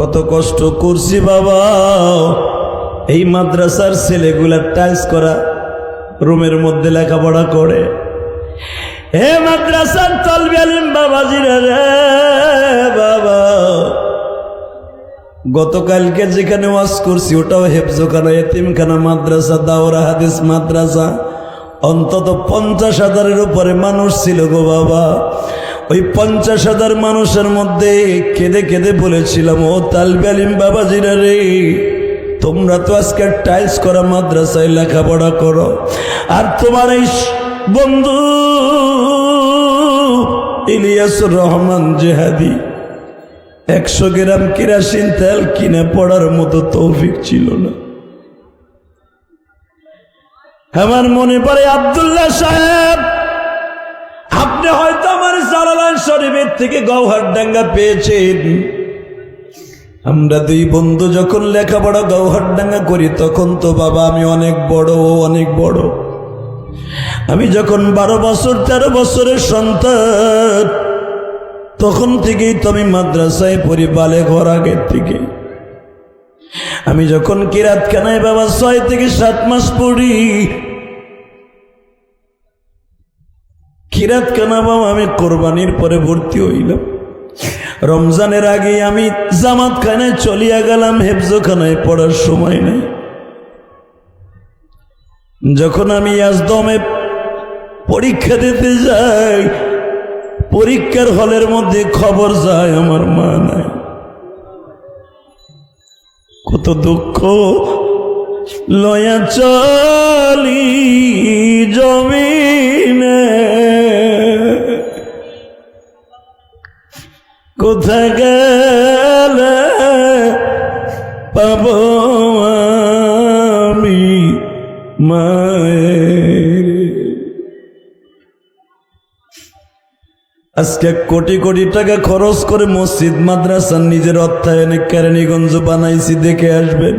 কত কষ্ট করছি বাবা। এই মাদ্রাসার ছেলেগুলার টাইলস করা, রুমের মধ্যে লেখাপড়া করে। হে মাদ্রাসার তলবি আলিম বাবাজিরা রে বাবা। গতকালকে যেখানে ওয়াজ করছি, ওটাও হেফজোখানা এতিমখানা মাদ্রাসা, দাওরা হাদিস মাদ্রাসা। অন্তত পঞ্চাশ হাজারের উপরে মানুষ ছিল গো বাবা। ওই পঞ্চাশ হাজার মানুষের মধ্যে কেঁদে কেঁদে বলেছিলাম ও তালবে আলিম বাবাজিরা রে, তোমরা তো আজকে টাইলস করা মাদ্রাসায় লেখাপড়া করো। আর তোমার এই বন্ধু ইলিয়াসুর রহমান জেহাদি একশো গ্রাম কেরাসিন তেল কিনে পড়ার মতো তৌফিক ছিল না। আমার মনে পড়ে আবদুল্লাহ সাহেব আপনি হয়তো আমার জালালান শরীফের থেকে গৌহার ডাঙ্গা পেয়েছেন। আমরা দুই বন্ধু যখন লেখাপড়া গৌহার ডাঙ্গা করি, তখন তো বাবা আমি অনেক বড়, ও অনেক বড়। আমি যখন বারো বছর, তেরো বছরের সন্তান, তখন থেকেই তো আমি মাদ্রাসায় পড়ি বালে ঘর আগের থেকে। আমি যখন কিরাতখানায় বাবা ছয় থেকে সাত মাস পড়ি কিরাতখানা বাবা, আমি কোরবানির পরে ভর্তি হইলাম। রমজানের আগে আমি জামাত খানায় চলিয়া গেলাম, হেফজোখানায় পড়ার সময় নেই। যখন আমি আজদমে পরীক্ষা দিতে যাই, পরীক্ষার হলের মধ্যে খবর যায়, আমার মা নাই। কত দুঃখ, লয়া চলি জমিনে কোথায় গেলে পাব আমি মায়ের? আজকে কোটি কোটি টাকা খরচ করে মসজিদ, মাদ্রাসা নিজের অর্থায়নে কেরানীগঞ্জ বানাইছি, দেখে আসবেন।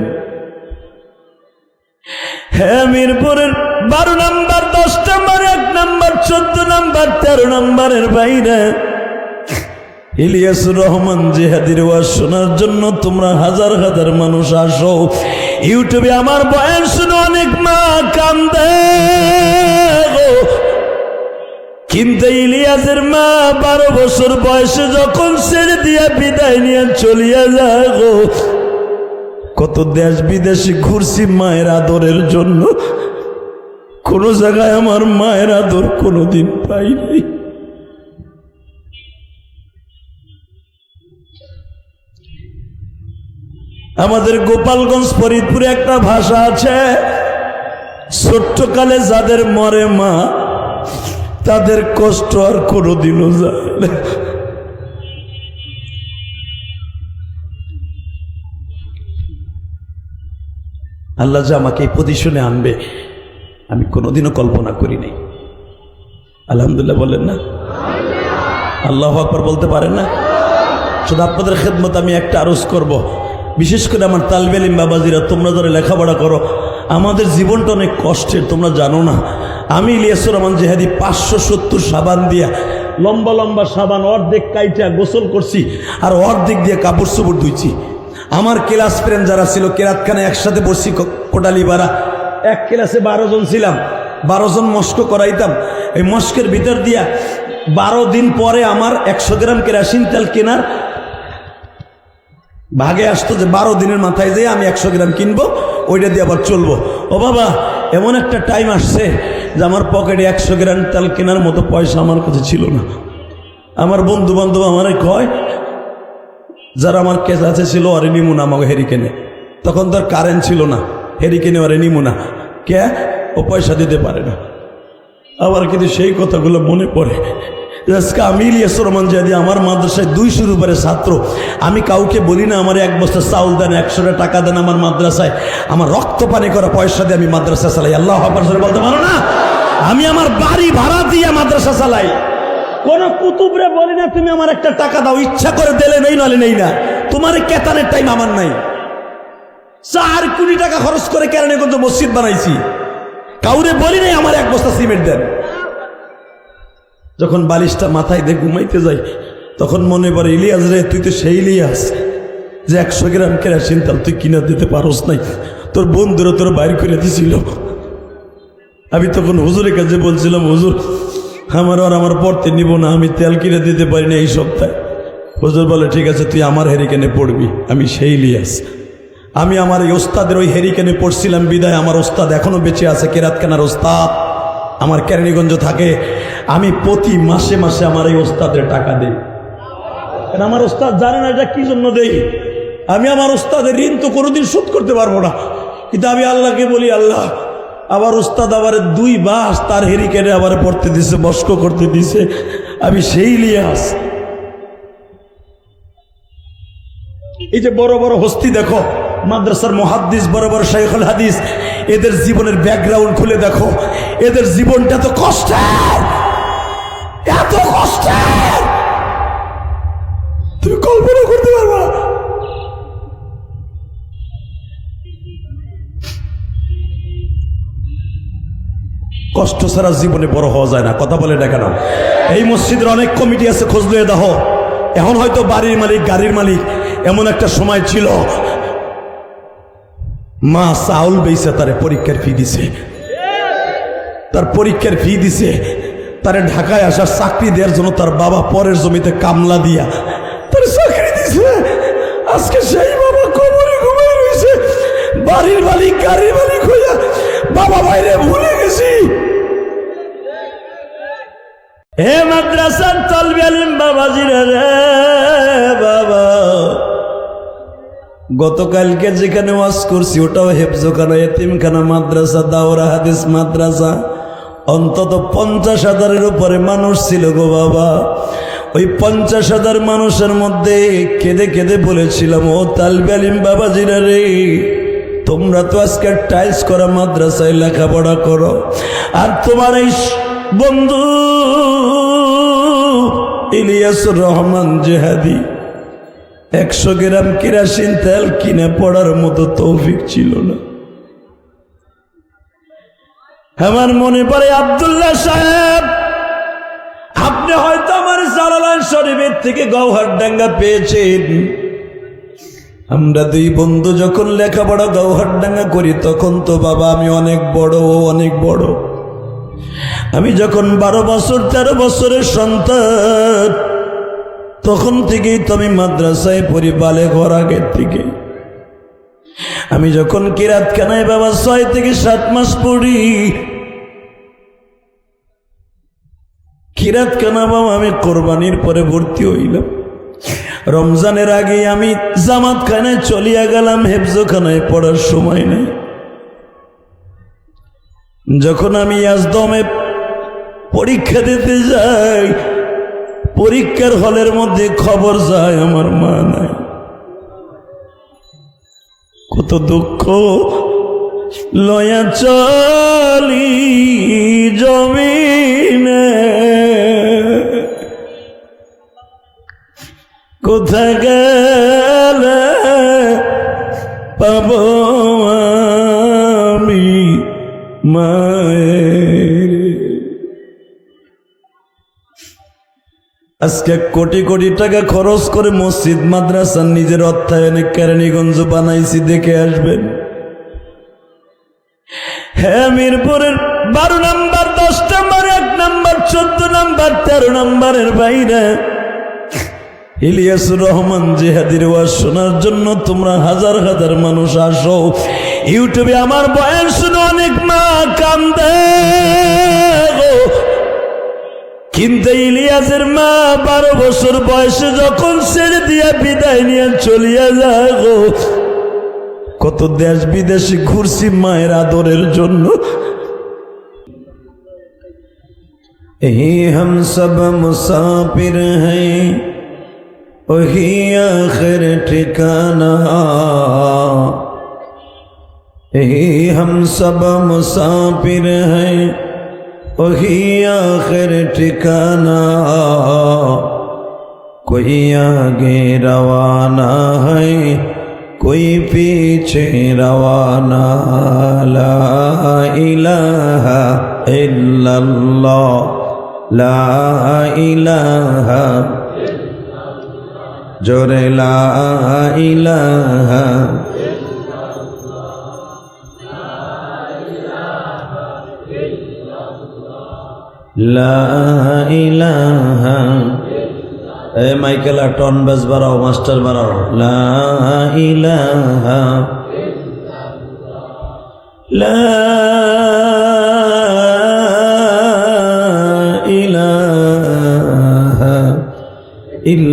হ্যাঁ মিরপুরের বারো নাম্বার দশ নাম্বার, এক নাম্বার, চোদ্দ নাম্বার, তেরো নাম্বারের বাইরে ইলিয়াসুর রহমান জেহাদির ওয়াজ শোনার জন্য তোমরা হাজার হাজার মানুষ আসো। ইউটিউবে আমার বয়ান শুনে অনেক মা কান্দে। কিন্তু ইলিয়াসের মা বারো বছর বয়সে যখন ছেড়ে দিয়া বিদায় নিয়ে চলিয়া যায় গো। কত দেশ বিদেশে ঘুরছি মায়ের আদরের জন্য। কোন জায়গায় আমার মায়ের আদর কোনোদিন পাই আমাদের গোপালগঞ্জ, ফরিদপুরে একটা ভাষা আছে, ছোট্টকালে যাদের মরে মা, তাদের কষ্ট আর কোনোদিনও যায় আল্লাহ যে আমাকে এই পজিশনে আনবে, আমি কোনোদিনও কল্পনা করি নাই। আলহামদুলিল্লাহ বলেন না। আল্লাহ আকবর বলতে পারেন না? শুধু আপনাদের খেদমত আমি একটা আরজ করব। বিশেষ করে আমার তালবেলিম বাবাজিরা, তোমরা যারা লেখাপড়া করো, আমাদের জীবনটা অনেক কষ্টের, তোমরা জানো না। আমি ইলিয়াসুর রহমান জেহাদি পাঁচশো সত্তর সাবান দিয়া লম্বা লম্বা সাবান অর্ধেক কাইটা গোসল করছি আর অর্ধেক দিয়ে কাপড় চোপড় ধুইছি। আমার ক্লাস ফ্রেন্ড যারা ছিল কেরাতখানে একসাথে বসছি কোটালি বাড়া এক ক্লাসে বারো জন ছিলাম, বারো জন মস্ক করাইতাম। এই মস্কের ভিতর দিয়া বারো দিন পরে আমার একশো গ্রাম কেরাসিন তেল কেনার ভাগে আসতো যে বারো দিনের মাথায় যেয়ে আমি একশো গ্রাম কিনবো, ওইটা দিয়ে আবার চলবো। ও বাবা, এমন একটা টাইম আসছে যে আমার পকেটে একশো গ্রাম তেল কেনার মতো পয়সা আমার কাছে ছিল না। আমার বন্ধু বান্ধব আমারে কয়, যারা আমার কেস আছে ছিল অরে নিমু না আমাকে হেরিকেনে তখন তো আর কারেন্ট ছিল না হেরিকেনে অরে নিমু না। কে? ও পয়সা দিতে পারে না। আবার কিন্তু সেই কথাগুলো মনে পড়ে। আজকে আমি ইলিয়াসুর রহমান জাদি আমার মাদ্রাসায় দুইশোর উপরে ছাত্র। আমি কাউকে বলি না, আমার এক বস্তা চাউল দেন, একশোটা টাকা দেন আমার মাদ্রাসায়। আমার রক্ত পানি করা পয়সা দিয়ে আমি মাদ্রাসা চালাই। আল্লাহ জোরে বলতে পারো না? আমি আমার বাড়ি ভাড়া দিয়ে মাদ্রাসা চালাই। কোন কুতুবরে বলি না, তুমি আমার একটা টাকা দাও, ইচ্ছা করে দিলে নেই নালে নেই না। তোমার কেতানের টাইম আমার নাই। চার কোটি টাকা খরচ করে কেরানীগঞ্জ মসজিদ বানাইছি। কাউরে বলি নাই, আমার এক বস্তা সিমেন্ট দেন। যখন বালিশটা মাথায় দিয়ে ঘুমাইতে যাই, তখন মনে পড়ে, ইলিয়াস রে, তুই তো সেই ইলিয়াস যে একশো গ্রাম কেরাসিন তেল তুই কিনে দিতে পারস নাই। তোর বন্ধুরা তোর বাইর করে দিছিল। আমি তখন হুজুরের কাছে বলছিলাম, হুজুর, আমার আর আমার পড়তে নিব না, আমি তেল কিনে দিতে পারি না এই সপ্তাহে। হুজুর বলে, ঠিক আছে, তুই আমার হেরিকেনে পড়বি, আমি সেই লিয়াস আমি আমার এই ওস্তাদের ওই হেরিকেনে পড়ছিলাম, বিদায় আমার ওস্তাদ এখনও বেঁচে আছে, কেরাতখানার ওস্তাদ। আমার কেরানীগঞ্জ থাকে, আমি প্রতি মাসে মাসে আমার এই ওস্তাদের টাকা দিই। কারণ আমার ওস্তাদ জানে না এটা কি জন্য দেই। আমি আমার ওস্তাদের ঋণ তো কোনোদিন শোধ করতে পারব না। কিন্তু আমি আল্লাহকে বলি, আল্লাহ আবার ওস্তাদ আবার দুই বাস তার হেরিকেনে আবার পড়তে দিছে বস্ক করতে দিছে, আমি সেই লিয়াস এই যে বড় বড় হস্তি দেখো, মাদ্রাসার মহাদ্দিস, বড় বড় শাইখুল হাদিস এদের জীবনের ব্যাকগ্রাউন্ড খুলে দেখো। এদের জীবনটা তো কষ্টের। এত কষ্টের। তুমি কল্পনা করতে পারবে কষ্ট ছাড়া জীবনে বড় হওয়া যায় না। কথা বলে না কেন? এই মসজিদের অনেক কমিটি আছে, খোঁজ লিয়ে এখন হয়তো বাড়ির মালিক, গাড়ির মালিক এমন একটা সময় ছিল মা চাউল বেইছে তারে পরীক্ষার ফি দিছে। তার পরীক্ষার ফি দিছে। তারে ঢাকায় আসার চাকরি দেওয়ার জন্য তার বাবা পরের জমিতে কামলা দিয়া তার চাকরি দিছে। আজকে সেই বাবা কবরে ঘুমাই রয়েছে। বাড়ির মালিক, গাড়ির মালিক হইয়া বাবা বাইরে ভুলে গেছি। হে মাদ্রাসার তলবি আলিম বাবাজিরা রে। গতকালকে যেখানে ওয়াজ করছি, ওটাও হেফজোখানা এতিমখানা মাদ্রাসা, দাওরা হাদিস মাদ্রাসা। অন্তত পঞ্চাশ হাজারের উপরে মানুষ ছিল গো বাবা। ওই পঞ্চাশ হাজার মানুষের মধ্যে কেঁদে কেঁদে বলেছিলাম, ও তালবে আলিম বাবাজিরা রে, তোমরা তো আজকে টাইলস করা মাদ্রাসায় লেখাপড়া করো। আর তোমার এই বন্ধু ইলিয়াসুর রহমান জেহাদি একশো গ্রাম কেরাসিন তেল কিনে পড়ার মতো তৌফিক ছিল না। আমার মনে পড়ে আবদুল্লাহ সাহেব, আপনি হয়তো আমার জালালান শরীফের থেকে গৌহার ডাঙ্গা পেয়েছেন। আমরা দুই বন্ধু যখন লেখাপড়া গৌহার ডাঙ্গা করি, তখন তো বাবা আমি অনেক বড় ও অনেক বড়। আমি যখন বারো বছর, তেরো বছরের সন্তান তখন থেকেই তো আমি মাদ্রাসায় পড়ি বালে ঘর আগের থেকে। আমি যখন কিরাতখানায় বাবা ছয় থেকে সাত মাস পড়ি, কিরাতখানা বাবা আমি কোরবানির পরে ভর্তি হইলাম। রমজানের আগে আমি জামাতখানায় চলিয়া গেলাম, হেফজোখানায় পড়ার সময় নেই। যখন আমি আজদমে পরীক্ষা দিতে যাই পরীক্ষার হলের মধ্যে খবর যায়, আমার মা নাই। কত দুঃখ। লয়া চলি জমিনে। কোথায় গেলে পাব আমি মায়ের আজকে কোটি কোটি টাকা খরচ করে মসজিদ, মাদ্রাসা নিজের অর্থায়নে কেরানীগঞ্জ বানাইছি, দেখে আসবেন। হ্যাঁ মিরপুরের বারো নাম্বার, দশ নাম্বার, এক নাম্বার, চোদ্দ নাম্বার, তেরো নাম্বারের বাইরে। ইলিয়াসুর রহমান জেহাদির ওয়াজ শোনার জন্য তোমরা হাজার হাজার মানুষ আসো। ইউটিউবে আমার বয়স শুনে অনেক মা কান্দে। কিন্তু ইলিয়াসের মা বারো বছর বয়সে যখন ছেড়ে দিয়া বিদায় নিয়ে চলিয়া যায় গো কত দেশ বিদেশে ঘুরছি মায়ের আদরের জন্য এই हम सब मुसाफिर हैं वही आखिर ठिकाना यही हम सब मुसाफिर हैं ওহি আখের ঠিকানা, কই আগে রওয়ানা হই, কই পিছে রওয়ানা, লা ইলাহা ইল্লাল্লাহ, লা ইলাহা জোরে লা ইলাহা এ মাইকেল টন বেস বাড়াও মাস্টার বাড়াও। লাহা ইহ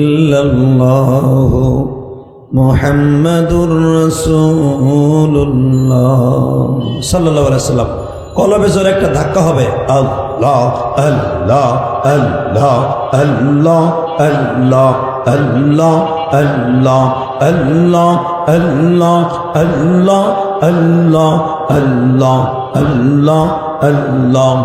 মোহাম্মদুর রসুল্লাহ সাল্লাহ সাল্লাম কলবে জোরে একটা ধাক্কা হবে আল্লাহ আল্লাহ আল্লাহ আল্লাহ আল্লাহ আল্লাহ আল্লাহ আল্লাহ আল্লাহ আল্লাহ আল্লাহ আল্লাহ আল্লাহ আল্লাহ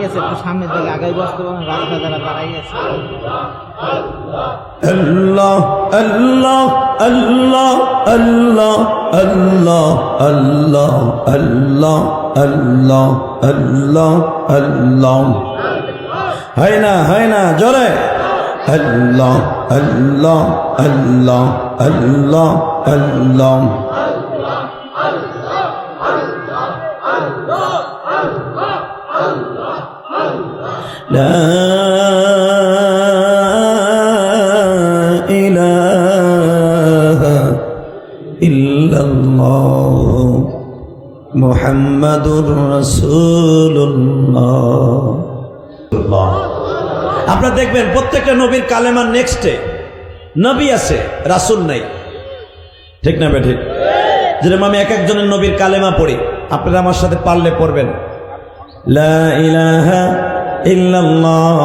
দাঁড়াই আছে একটু সামনের দিকে আগে বসতে পারেন রাস্তা দ্বারা দাঁড়াই আছে হয় না হয় না জোরে আল্লাহ আল্লাহ আল্লাহ আল্লাহ আল্লাহ لا إله إلا الله محمد رسول الله আপনারা দেখবেন প্রত্যেকটা নবীর কালেমার নেক্সটে নবী আছে রাসূল নাই ঠিক না বেঠিক যেরকম আমি এক একজনের নবীর কালেমা পড়ি আপনারা আমার সাথে পারলে পড়বেন লা ইলাহা ইল্লাল্লাহ,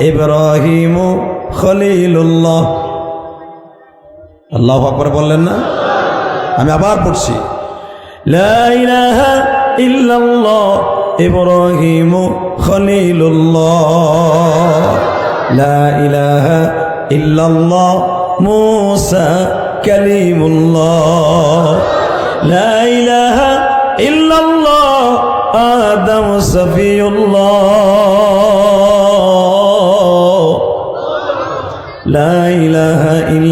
ইব্রাহিম খলিলুল্লাহ। আল্লাহু আকবার বললেন না? আমি আবার পড়ছি। ইল্লাল্লাহ, ইব্রাহিম খলিলুল্লাহ। লা ইলাহা ইল্লাল্লাহ, মুসা কালিমুল্লাহ। লা ইলাহা ইল্লাল্লাহ, আদম সফিউল্লাহ।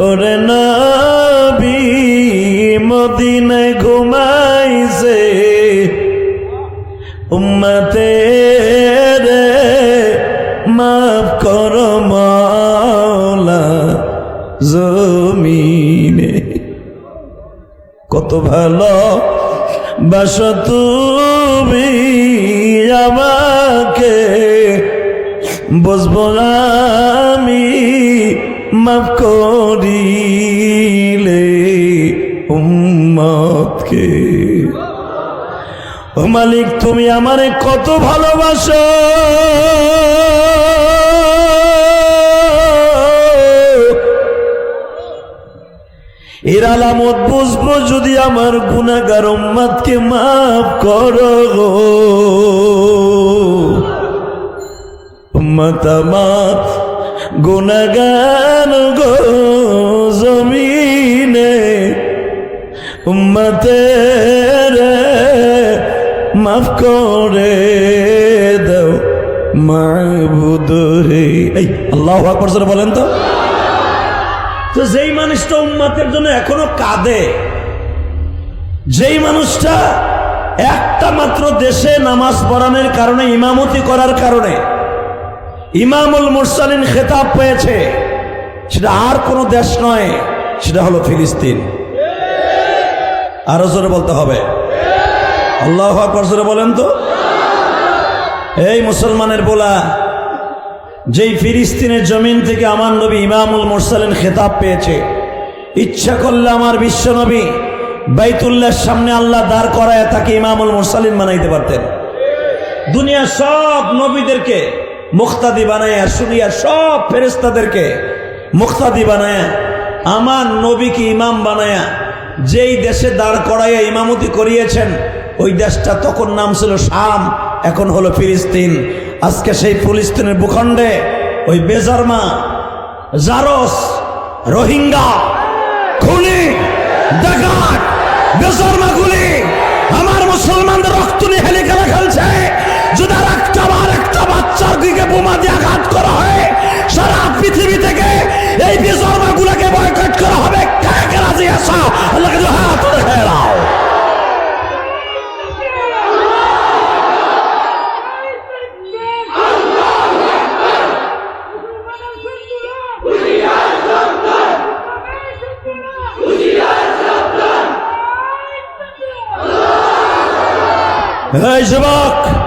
করে নবী মদিনায় ঘুমাইছে। উম্মতে রে মাফ কর মাওলা জমিনে। কত ভালো বাস তুমি আমাকে বসবো আমি মাফ করিলে উম্মতকে। ও মালিক, তুমি আমারে কত ভালোবাসো। এর আলামত বুঝব যদি আমার গুনাগার উম্মাদকে মাফ করো গো। উম্মত গুনাগান গো জমিনে, উম্মতের মাফ করে দাও মাহবুদ রে এই, আল্লাহ আকবর বলেন তো। তো যেই মানুষটা উম্মাতের জন্য এখনও কাঁদে, যেই মানুষটা একটা মাত্র দেশে নামাজ পড়ানোর কারণে, ইমামতি করার কারণে ইমামুল মুরসালিন খেতাব পেয়েছে। সেটা আর কোনো দেশ নয়, সেটা হলো ফিলিস্তিন। আরও জোরে বলতে হবে। আল্লাহ জোরে বলেন তো। এই মুসলমানের বলা, যেই ফিলিস্তিনের জমিন থেকে আমার নবী ইমামুল মুরসালিন খেতাব পেয়েছে। ইচ্ছা করলে আমার বিশ্ব নবী বাইতুল্লাহর সামনে আল্লাহ দাঁড় করায় তাকে ইমামুল মুরসালিন বানাইতে পারতেন। দুনিয়ার সব নবীদেরকে মুক্তাদি বানায়া শুনিয়া সব ফেরেস্তাদেরকে মুক্তাদি বানায়া, আমার নবীকে ইমাম বানায়া, যেই দেশে দাঁড় করাইয়া ইমামতি করিয়েছেন, ওই দেশটা তখন নাম ছিল শাম, এখন হলো ফিলিস্তিন। আজকে সেই ফিলিস্তিনের ভূখণ্ডে ওই বেজারমা জারস, রোহিঙ্গা, খুনি আমার মুসলমানদের রক্ত নিয়ে হেলে খেলা খেলছে, যদি আর একটা দিকে বোমা দিয়ে আঘাত করা হয়। সারা পৃথিবী থেকে এই বেজন্মা গুলাকে বয়কট করা হবে। কে কে রাজি আসা আল্লাহকে হাত এই যুবক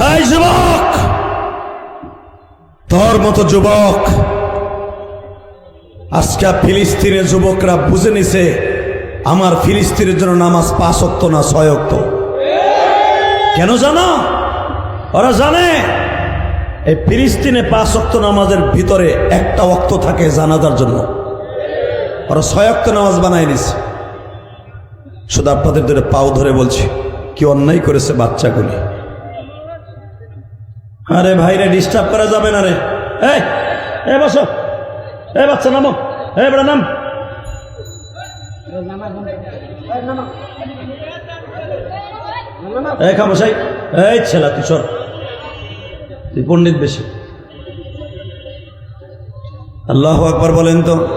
যুবক! তোর মতো যুবক! আজকে ফিলিস্তিনের যুবকরা বুঝে নিছে, আমার ফিলিস্তিনের জন্য নামাজ পাঁচ অক্ত না ছয় অক্ত। কেন জানো? ওরা জানে, এই ফিলিস্তিনে পাঁচ অক্ত নামাজের ভিতরে একটা অক্ত থাকে জানাজার জন্য। ওরা ছয় অক্ত নামাজ বানায় নিছে। শুধু আপনাদের ধরে পাও ধরে বলছি, কি অন্যায় করেছে বাচ্চাগুলি। আরে ভাইরে ডিস্টার্ব করা যাবে না রে। এই, এ বসো। এ বাচ্চা, নামো। এ বড় নাম। এই খামোশাই এই ছেলা, তুই সর। তুই পণ্ডিত বেশি। আল্লাহ আকবর বলেন তো।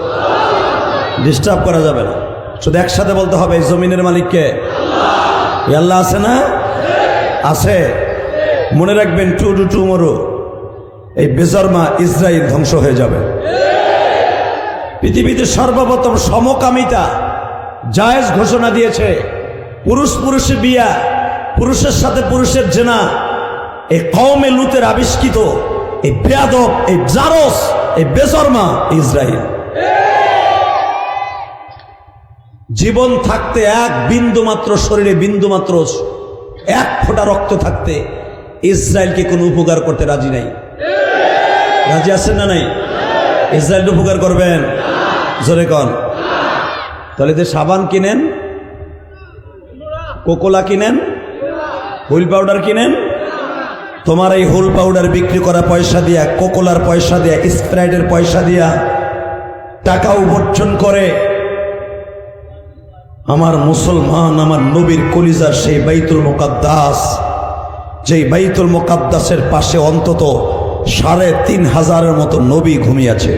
ডিস্টার্ব করা যাবে না। শুধু একসাথে বলতে হবে জমিনের মালিককে। আল্লাহ আছে না? আছে। মনে রাখবেন টু টু টু মরো এই বেজর্মা ইসরায়েল ধ্বংস হয়ে যাবে। পৃথিবীতে সর্বপ্রথম সমকামিতা জায়েজ ঘোষণা দিয়েছে। পুরুষ পুরুষে বিয়া, পুরুষের সাথে পুরুষের জেনা, এই কওমে লুতের আবিষ্কৃত এই বেয়াদব, এই জারস, এই বেজর্মা ইসরায়েল। জীবন থাকতে এক বিন্দু মাত্র শরীরে বিন্দু মাত্র এক ফোঁটা রক্ত থাকতে ইসরায়েলকে কোনো উপকার করতে রাজি নাই। রাজি আছেন না নাই? ইসরায়েল উপকার করবেন? জোরে কন। তাহলে যে সাবান কিনেন, কোকোলা কিনেন, হুইল পাউডার কিনেন, তোমার এই হুল পাউডার বিক্রি করা পয়সা দিয়া, কোকোলার পয়সা দিয়া, স্প্রাইটের পয়সা দিয়া টাকা উপার্জন করে আমার মুসলমান, আমার নবীর কলিজার সেই বাইতুল মোকাদ্দাস যেই বাইতুল মোকাদ্দাসের পাশে অন্তত সাড়ে তিন হাজারের মতো নবী ঘুমিয়েছে।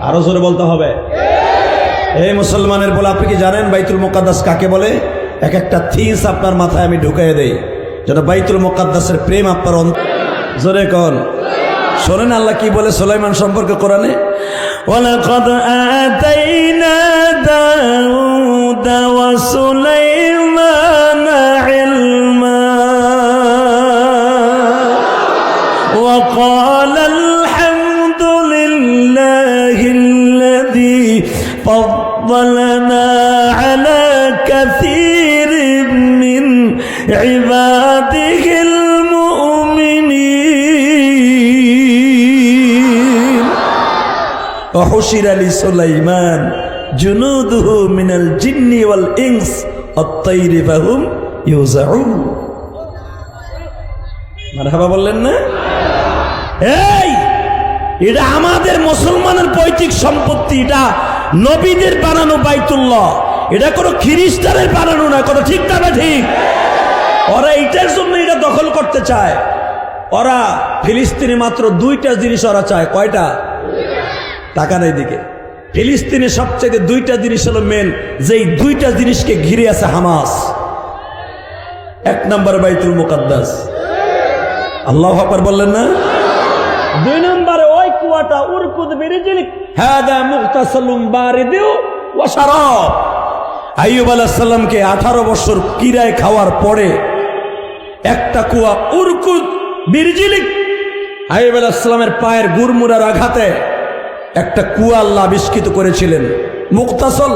আরও জোরে বলতে হবে। এই মুসলমানের বলে, আপনি কি জানেন বাইতুল মোকাদ্দাস কাকে বলে? এক একটা থিস আপনার মাথায় আমি ঢুকাই দেই। যেন বাইতুল মোকাদ্দাসের প্রেম আপনার জোরে কন। শোনেন আল্লাহ কি বলে সোলাইমান সম্পর্কে কোরআনে? আতাইনা দাউদ ওয়া সুলাইমান وقال الحمد لله الذي فضلنا على كثير من عباده المؤمنين وحشر لسليمان جنوده من الجن والإنس الطير فهم يوزعون মারহাবা বললেন না এই, এটা আমাদের মুসলমানের পৈতৃক সম্পত্তি, এটা নবীদের বানানো বাইতুল্লাহ। এটা কোনো খ্রিস্টানের বানানো না কোনো ঠিক না ঠিক? ওরা এইটার জন্য এটা দখল করতে চায়। ওরা ফিলিস্তিনে মাত্র দুইটা জিনিস ওরা চায়, কয়টা? টাকা নেই দিকে। ফিলিস্তিনে সবচেয়ে দুইটা জিনিস হলো মেন যেই দুইটা জিনিসকে ঘিরে আছে হামাস। এক নম্বর বাইতুল মুকাদ্দাস। আল্লাহ আকবার বললেন না? দুই নম্বরে, ওই কুয়াটা উরকুদ বিরিজিলিক হাদা মুগতাসালুম বারিদিউ ওয়া শারাব। আইয়ুব আলাইহিস সালামকে 18 বছর কিরায় খাওয়ার পরে একটা কুয়া উরকুদ বিরজিলিক আইয়ুব আলাইহিস পায়ের গুরমুরার আঘাতে একটা কুয়া আল্লাহ আবিষ্কৃত করেছিলেন। মুক্তাসল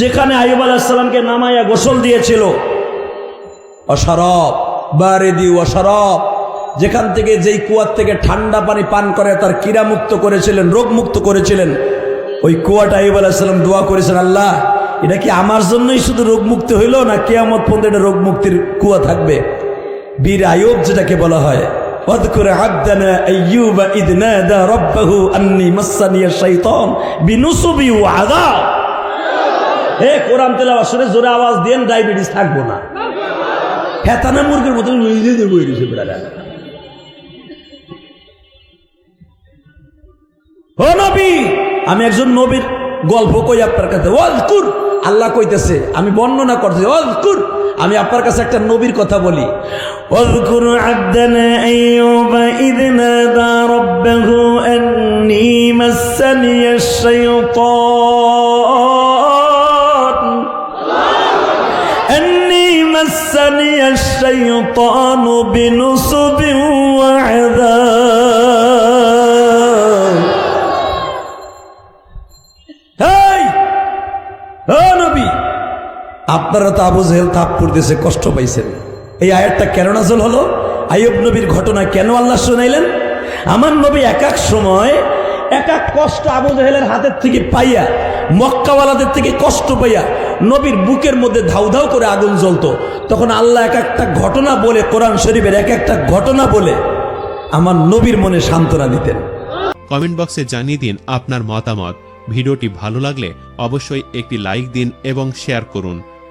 যেখানে আইব আলাহিসাল্লামকে নামাইয়া গোসল দিয়েছিল। অসারব বারেদি অসারব যেখান থেকে যেই কুয়ার থেকে ঠান্ডা পানি পান করে তার কিরামুক্ত করেছিলেন রোগমুক্ত করেছিলেন ওই কুয়াটা আইব আলাহিসাল্লাম দোয়া করেছেন আল্লাহ এটা কি আমার জন্যই শুধু রোগমুক্ত হইল না কেয়ামত পর্যন্ত এটা রোগমুক্তির কুয়া থাকবে বীর আয়ুব যেটাকে বলা হয় واذكر عبدنا أيوب إذ نادى ربه أني مسني الشيطان بنصب وعذاب হে কোরআন তেলাওয়াত শুনে জোরে আওয়াজ দেন ডায়াবেটিস থাকবো না হেতানা মুরগির মতো নিজে দিয়ে বই দিয়েছে ও নবী, আমি একজন নবীর গল্প কই আপনার কাছে? ওয়াজকুর, আল্লাহ কইতেছে, আমি বর্ণনা করছি ওয়াজকুর, আমি আপনার কাছে একটা নবীর কথা বলি। ওয়াজকুর আব্দানা আইয়ুবা আপনারা তো আবু জেহেল তাপ করতেছে কষ্ট পাইছেন। এই আয়াতটা কেন নাজল হলো? আইয়ুব নবীর ঘটনা কেন আল্লাহ শুনাইলেন? আমার নবী এক এক সময় এক এক কষ্ট আবু জেহেলের হাতের থেকে পাইয়া, মক্কাওয়ালাদের থেকে কষ্ট পাইয়া, নবীর বুকের মধ্যে ধাউ ধাউ করে আগুন জ্বলতো। তখন আল্লাহ এক একটা ঘটনা বলে, কোরআন শরীফের এক একটা ঘটনা বলে আমার নবীর মনে সান্ত্বনা দিতেন। কমেন্ট বক্সে জানিয়ে দিন আপনার মতামত। ভিডিওটি ভালো লাগলে অবশ্যই একটি লাইক দিন এবং শেয়ার করুন।